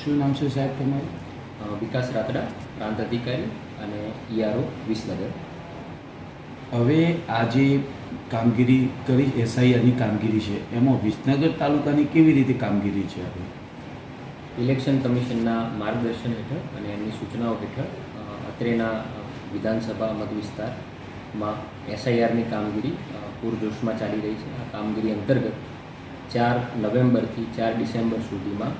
શું નામ છે સાહેબ તમારું? વિકાસ રાતડા પ્રાંત અધિકારી અને ઈઆરઓ વિસનગર. હવે આ જે કામગીરી કરી એસઆઈઆરની કામગીરી છે એમાં વિસનગર તાલુકાની કેવી રીતે કામગીરી છે હવે ઇલેક્શન કમિશનના માર્ગદર્શન હેઠળ અને એમની સૂચનાઓ હેઠળ અત્રેના વિધાનસભા મત વિસ્તારમાં એસઆઈઆરની કામગીરી પૂરજોશમાં ચાલી રહી છે. આ કામગીરી અંતર્ગત ચાર નવેમ્બરથી ચાર ડિસેમ્બર સુધીમાં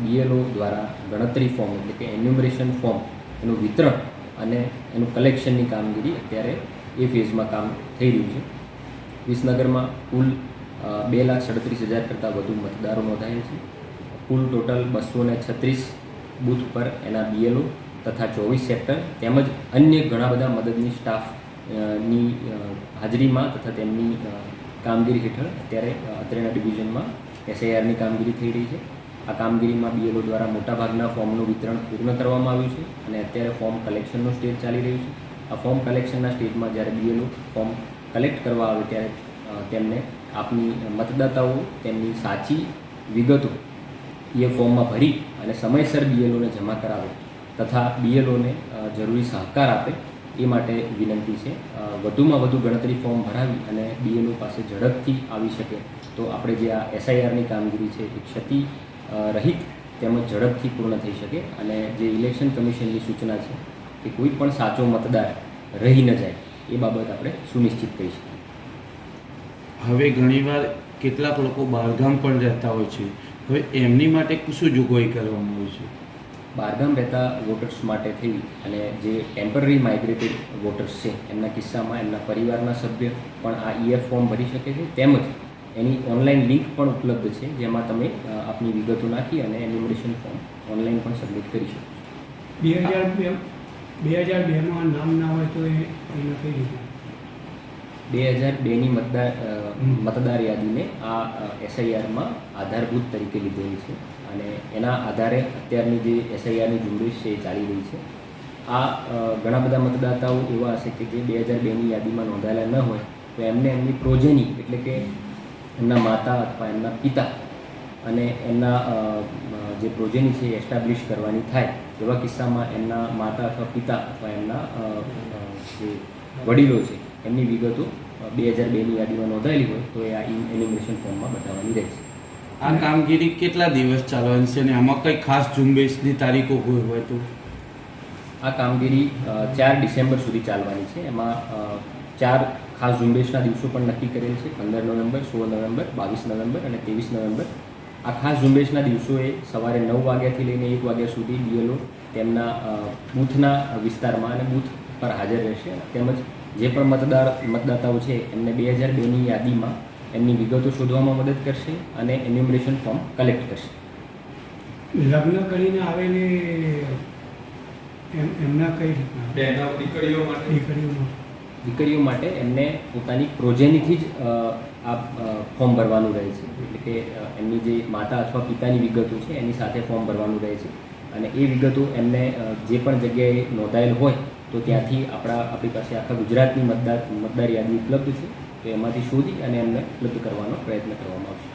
બીએલઓ દ્વારા ગણતરી ફોર્મ એટલે કે એન્યુમરેશન ફોર્મ એનું વિતરણ અને એનું કલેક્શનની કામગીરી અત્યારે એ ફેઝમાં કામ થઈ રહ્યું છે. વિસનગરમાં કુલ બે લાખ સડત્રીસ હજાર કરતાં વધુ મતદારો નોંધાયેલ છે. કુલ ટોટલ બસો ને છત્રીસ બૂથ પર એના બીએલઓ તથા ચોવીસ સેક્ટર તેમજ અન્ય ઘણા બધા મદદની સ્ટાફની હાજરીમાં તથા તેમની કામગીરી હેઠળ અત્યારે અત્રેના ડિવિઝનમાં એસઆઈઆરની કામગીરી થઈ રહી છે. આ કામગીરીમાં બીએલઓ દ્વારા મોટાભાગના ફોર્મનું વિતરણ પૂર્ણ કરવામાં આવ્યું છે અને અત્યારે ફોર્મ કલેક્શનનું સ્ટેજ ચાલી રહ્યું છે. આ ફોર્મ કલેક્શનના સ્ટેજમાં જ્યારે બીએલઓ ફોર્મ કલેક્ટ કરવા આવે ત્યારે તેમને આપની મતદાતાઓ, તેમની સાચી વિગતો એ ફોર્મમાં ભરી અને સમયસર બીએલઓને જમા કરાવે તથા બીએલઓને જરૂરી સહકાર આપે એ માટે વિનંતી છે. વધુમાં વધુ ગણતરી ફોર્મ ભરાવી અને બીએલઓ પાસે ઝડપથી આવી શકે તો આપણે જે આ એસઆઈઆરની કામગીરી છે એ ક્ષતિ રહિત તેમજ ઝડપથી પૂર્ણ થઈ શકે અને જે ઇલેક્શન કમિશનની સૂચના છે કે કોઈ પણ સાચો મતદાર રહી ન જાય એ બાબત આપણે સુનિશ્ચિત કરી શકીએ. હવે ઘણીવાર કેટલાક લોકો બહારગામ પણ રહેતા હોય છે. હવે એમની માટે શું જોગવાઈ કરવામાં આવી છે? બહારગામ રહેતા વોટર્સ માટે થઈ અને જે ટેમ્પરરી માઇગ્રેટેડ વોટર્સ છે એમના કિસ્સામાં એમના પરિવારના સભ્ય પણ આ ઈએફ ફોર્મ ભરી શકે છે તેમજ એની ઓનલાઈન લિંક પણ ઉપલબ્ધ છે જેમાં તમે આપની વિગતો નાખી અને એન્યુમરેશન ફોર્મ ઓનલાઈન પણ સબમિટ કરી શકો છો. બે હજાર બે બે હજાર બેમાં નામ ના હોય તો એ નથી બે હજાર બેની મતદાર મતદાર યાદીને આ એસઆઈઆરમાં આધારભૂત તરીકે લીધેલી છે અને એના આધારે અત્યારની જે એસઆઈઆરની ઝુંબેશ છે એ ચાલી રહી છે. આ ઘણા બધા મતદાતાઓ એવા હશે કે જે બે હજાર બેની યાદીમાં નોંધાયેલા ન હોય તો એમને એમની પ્રોજેની એટલે કે એમના માતા અથવા એમના પિતા અને એમના જે પ્રોજેની છે એસ્ટાબ્લિશ કરવાની થાય એવા કિસ્સામાં એમના માતા અથવા પિતા અથવા એમના જે વડીલો છે એમની વિગતો બે હજાર બેની યાદીમાં નોંધાયેલી હોય તો એ આ એનિમેશન ફોર્મમાં બતાવવાની રહેશે. આ કામગીરી કેટલા દિવસ ચાલવાની છે અને આમાં કંઈ ખાસ ઝુંબેશની તારીખો કોઈ હોય તો? આ કામગીરી ચાર ડિસેમ્બર સુધી ચાલવાની છે. એમાં ચાર ખાસ ઝુંબેશના દિવસો પણ નક્કી કરેલ છે. પંદર નવેમ્બર સોળ નવેમ્બર બાવીસ નવેમ્બર અને ત્રેવીસ નવેમ્બર. આ ખાસ ઝુંબેશના દિવસોએ સવારે નવ વાગ્યાથી લઈને એક વાગ્યા સુધી બીએલઓ તેમના બૂથના વિસ્તારમાં અને બૂથ પર હાજર રહેશે. તેમજ જે પણ મતદાર મતદાતાઓ છે એમને બે હજાર બેની યાદીમાં એમની વિગતો શોધવામાં મદદ કરશે અને એન્યુમરેશન ફોર્મ કલેક્ટ કરશે. લગ્ન કરીને આવેલી એમ એમના કઈ રીતના? બહેનો દીકરીઓ માટે. દીકરીઓ માટે એમને પોતાની પ્રોજેનીથી જ આ ફોર્મ ભરવાનું રહે છે. એટલે કે એમની જે માતા અથવા પિતાની વિગતો છે એની સાથે ફોર્મ ભરવાનું રહે છે. અને એ વિગતો એમને જે પણ જગ્યાએ નોંધાયેલ હોય તો ત્યાંથી આપણા આપણી પાસે આખા ગુજરાતની મતદાર મતદાર યાદી ઉપલબ્ધ છે તો એમાંથી શોધી અને એમને ઉપલબ્ધ કરવાનો પ્રયત્ન કરવામાં આવશે.